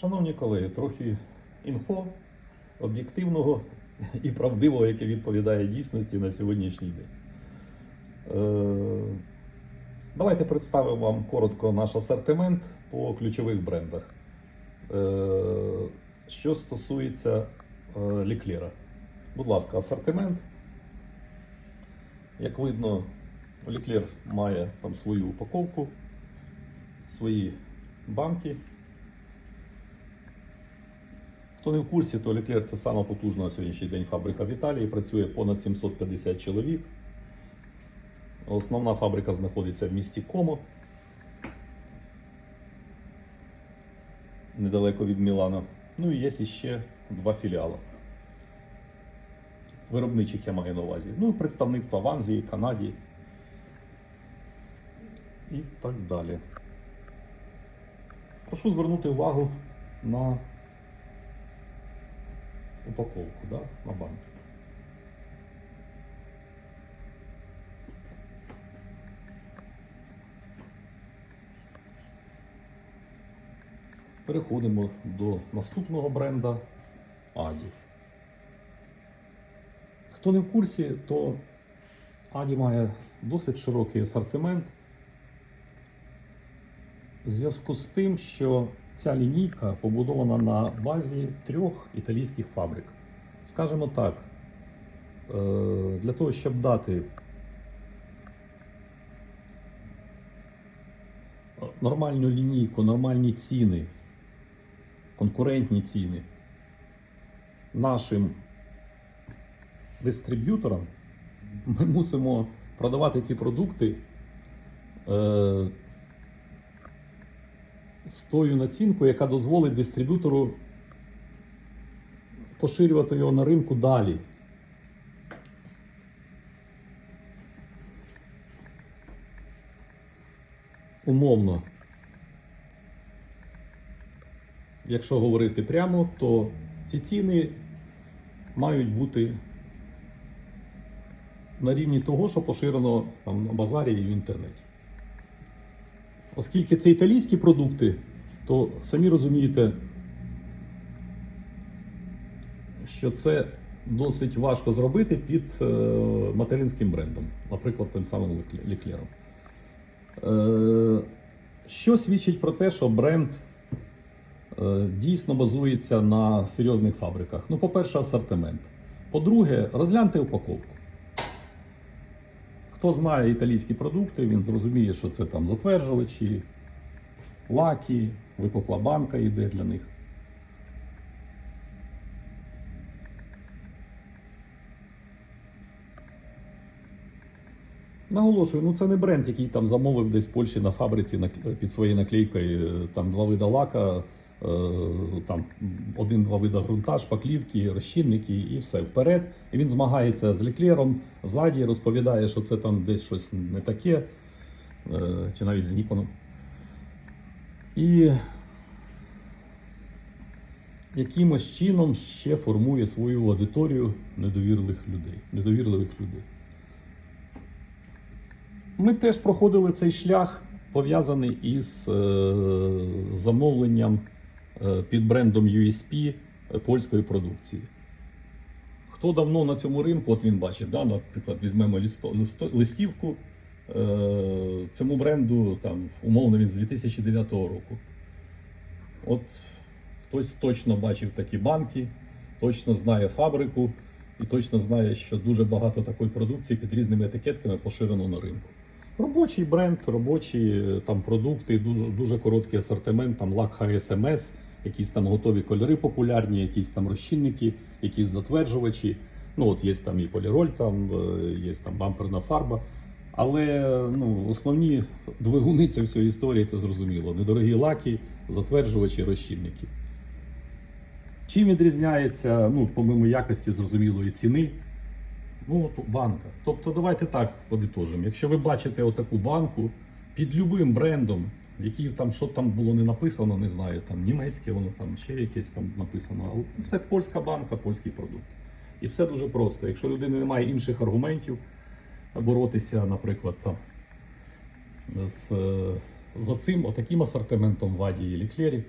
Шановні колеги, трохи інфо об'єктивного і правдивого, яке відповідає дійсності на сьогоднішній день. Е, Давайте представимо вам коротко наш асортимент по ключових брендах. Е, Що стосується е, ліклера. Будь ласка, асортимент. Як видно, ліклер має там свою упаковку, свої банки. Хто не в курсі, то Леклер це сама потужна на сьогоднішній день фабрика в Італії. Працює понад 750 чоловік. Основна фабрика знаходиться в місті Комо. Недалеко від Мілана. Ну і є ще два філіали. Виробничих я маю на увазі. Ну, представництва в Англії, Канаді і так далі. Прошу звернути увагу на упаковку, да, на банк. Переходимо до наступного бренда Аді. Хто не в курсі, то Аді має досить широкий асортимент. В зв'язку з тим, що ця лінійка побудована на базі трьох італійських фабрик. Скажімо так, е, для того, щоб дати нормальну лінійку, нормальні ціни, конкурентні ціни нашим дистриб'юторам, ми мусимо продавати ці продукти. З тою націнкою, яка дозволить дистриб'ютору поширювати його на ринку далі. Умовно. Якщо говорити прямо, то ці ціни мають бути на рівні того, що поширено там, на базарі і в інтернеті. Оскільки це італійські продукти, то самі розумієте, що це досить важко зробити під е, материнським брендом, наприклад, тим самим Леклером. Е, що свідчить про те, що бренд е, дійсно базується на серйозних фабриках? Ну, по-перше, асортимент. По-друге, розгляньте упаковку. Хто знає італійські продукти, він зрозуміє, що це там затверджувачі, лаки, випукла банка йде для них. Наголошую, ну це не бренд, який там замовив десь в Польщі на фабриці під своєю наклейкою е, там два вида лака, там один-два вида грунта, шпаклівки, розчинники і все вперед. І він змагається з ліклером ззаді, розповідає, що це там десь щось не таке, е, чи навіть з Ніпоном. І якимось чином ще формує свою аудиторію недовірливих людей. недовірливих людей. Ми теж проходили цей шлях, пов'язаний із е, замовленням е, під брендом USP польської продукції. Хто давно на цьому ринку, от він бачить, да, наприклад, візьмемо лісто, листо, листівку. Е, цьому бренду там, умовно він з 2009 року. От хтось точно бачив такі банки, точно знає фабрику і точно знає, що дуже багато такої продукції під різними етикетками поширено на ринку. Робочий бренд, робочі е, там продукти, дуже, дуже короткий асортимент, там лак HSMS, якісь там готові кольори популярні, якісь там розчинники, якісь затверджувачі. Ну от є там і поліроль, там е, є там бамперна фарба. Але ну, основні двигуни цієї всієї історії це зрозуміло. Недорогі лаки, затверджувачі, розчинники. Чим відрізняється, ну, помимо якості зрозумілої ціни, ну, от банка. Тобто, давайте так подитожимо. Якщо ви бачите отаку банку під любим брендом, який там що там було не написано, не знаю, там німецьке, воно там ще якесь там написано. Це польська банка, польський продукт. І все дуже просто. Якщо людини немає інших аргументів боротися, наприклад, там з, е, з оцим, отаким асортиментом в Аді і Ліклері,